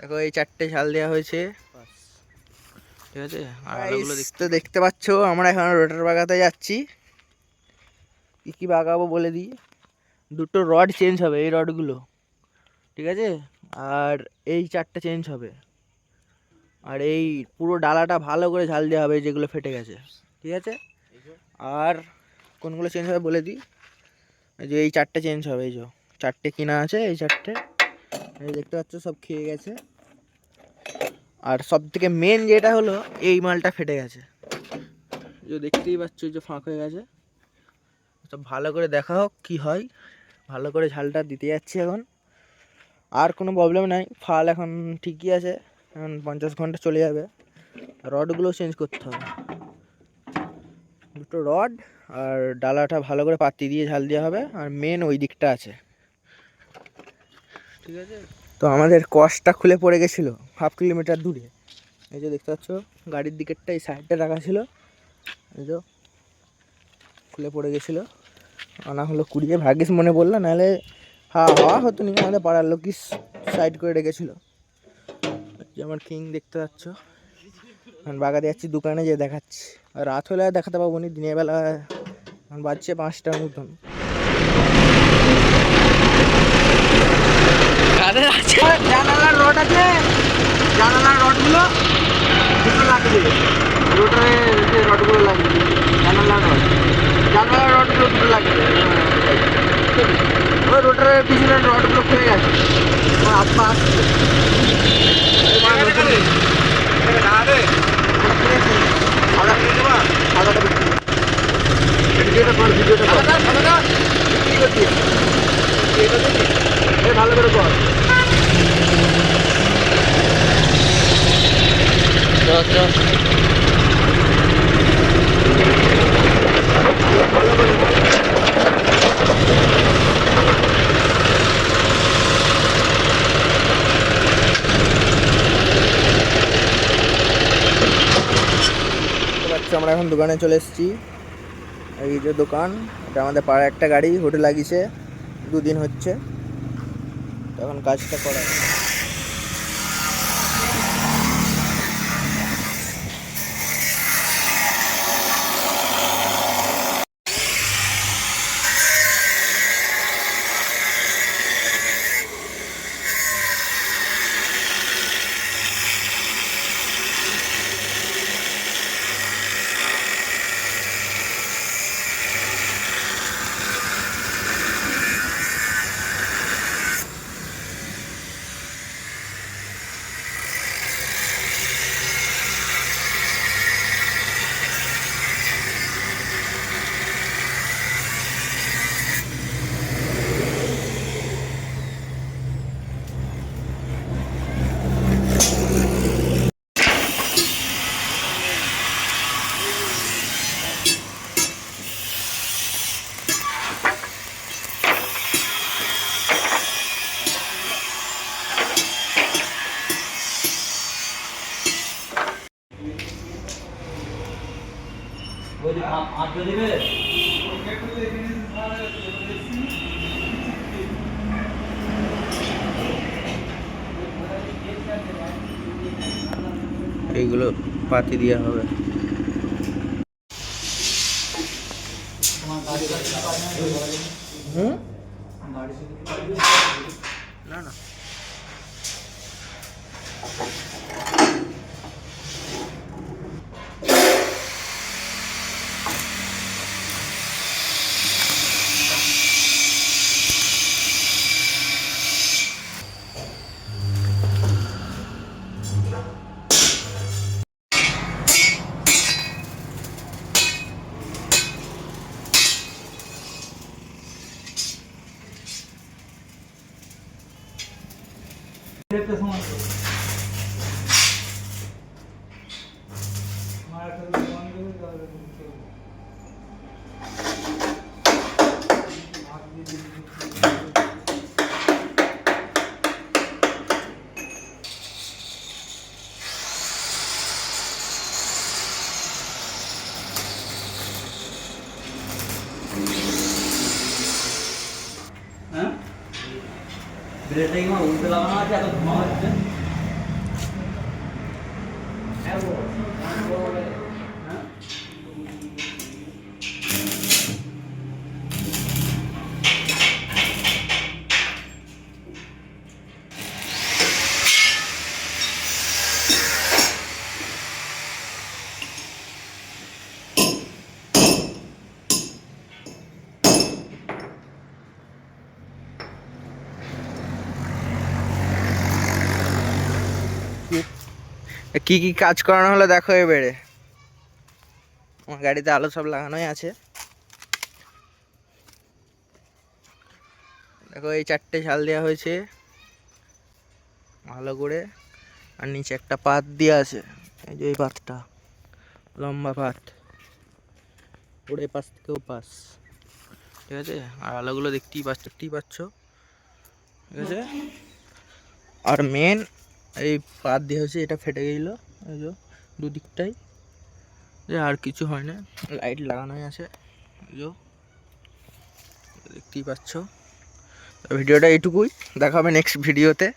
দেখো এই চারটে ঝাল দেওয়া হয়েছে। ঠিক আছে? আর দেখতে পাচ্ছ আমরা এখন রোটার বাগাতে যাচ্ছি। কী কী বাগাবো বলে দিই। দুটো রড চেঞ্জ হবে এই রডগুলো। ঠিক আছে? আর এই চারটে চেঞ্জ হবে। আর এই পুরো ডালাটা ভালো করে ঝাল দেওয়া হবে যেগুলো ফেটে গেছে। ঠিক আছে? আর কোনগুলো চেঞ্জ হবে বলে দিই। যে এই চারটে চেঞ্জ হবে এই যে। চারটে কিনা আছে এই চারটে। এই দেখতে পাচ্ছ সব খেয়ে গেছে। আর সব থেকে মেন যেটা হলো এই মালটা ফেটে গেছে। যে দেখতেই পাচ্ছ যে ফাঁক হয়ে গেছে। তো ভালো করে দেখা হোক কী হয়। ভালো করে ঝালটা দিতে যাচ্ছি এখন। আর কোনো প্রবলেম নাই ফাল এখন ঠিকই আছে। এখন পঞ্চাশ ঘণ্টা চলে যাবে। রডগুলো চেঞ্জ করতে হবে। দুটো রড আর ডালাটা ভালো করে পাতি দিয়ে ঝাল দেওয়া হবে। আর মেন ওই দিকটা আছে। ঠিক আছে? তো আমাদের কসটা খুলে পড়ে গেছিল, হাফ কিলোমিটার দূরে। এই যে দেখতে পাচ্ছ, গাড়ির দিকেরটা এই সাইডটা রাখা ছিল। এই যে খুলে পড়ে গেছিল। আনা হলো কুড়িয়ে ভাগ্যিস মনে পড়ল, নাহলে হা হওয়া হতো নি, আমাদের পাড়ার লোকই সাইড করে রেখেছিলো। যে আমার কিং দেখতে পাচ্ছ। এখন বাগাতে যাচ্ছি দোকানে যেয়ে দেখাচ্ছি। রাত হলে দেখাতে পাবো নি, দিনের বেলা বাজছে পাঁচটার মতন। জানালার রড আছে। জানালার রডগুলো দুটো লাগবে। রোটারে যে রডগুলো লাগবে জানালার রড। জানালার রডগুলো দুটো লাগবে। ওই রোটারের পিছনের রডগুলো খুলে গেছে। আমার আব্বা আসছে। ভিডিওটা কর ভিডিওটা কর ভালো করে কর পাচ্ছ, আমরা এখন দোকানে চলে এসেছি। এই যে দোকান, এটা আমাদের পাড়ায় একটা গাড়ি, হোটেল লাগিয়েছে। দুদিন হচ্ছে। তখন কাজটা করা এইগুলো পাতি দেওয়া হবে। হুম? না। না হ্যাঁ ব্রেডটা কি আমার উল্টে লাগানো আছে এত ধোঁয়া হচ্ছে কি কি কাজ করানো হলো দেখো এবারে। আমার গাড়িতে আলো সব লাগানোই আছে। দেখো, এই চারটে শাল দেওয়া হয়েছে। ভালো করে। আর নিচে একটা পাত দেওয়া আছে। এই যে এই পাতটা। লম্বা পাত। এই পাশ থেকেও পাস ঠিক আছে? আর আলোগুলো দেখতেই পাচ্ছ দেখতেই পাচ্ছ। ঠিক আছে? আর মেন এই পা দিয়ে হচ্ছে এটা ফেটে গেছিল এই যে দুদিকটাই। যে আর কিছু হয় না, লাইট লাগানোই আছে, এই যে। দেখতেই পাচ্ছ। ভিডিওটা এইটুকুই, দেখা হবে নেক্সট ভিডিওতে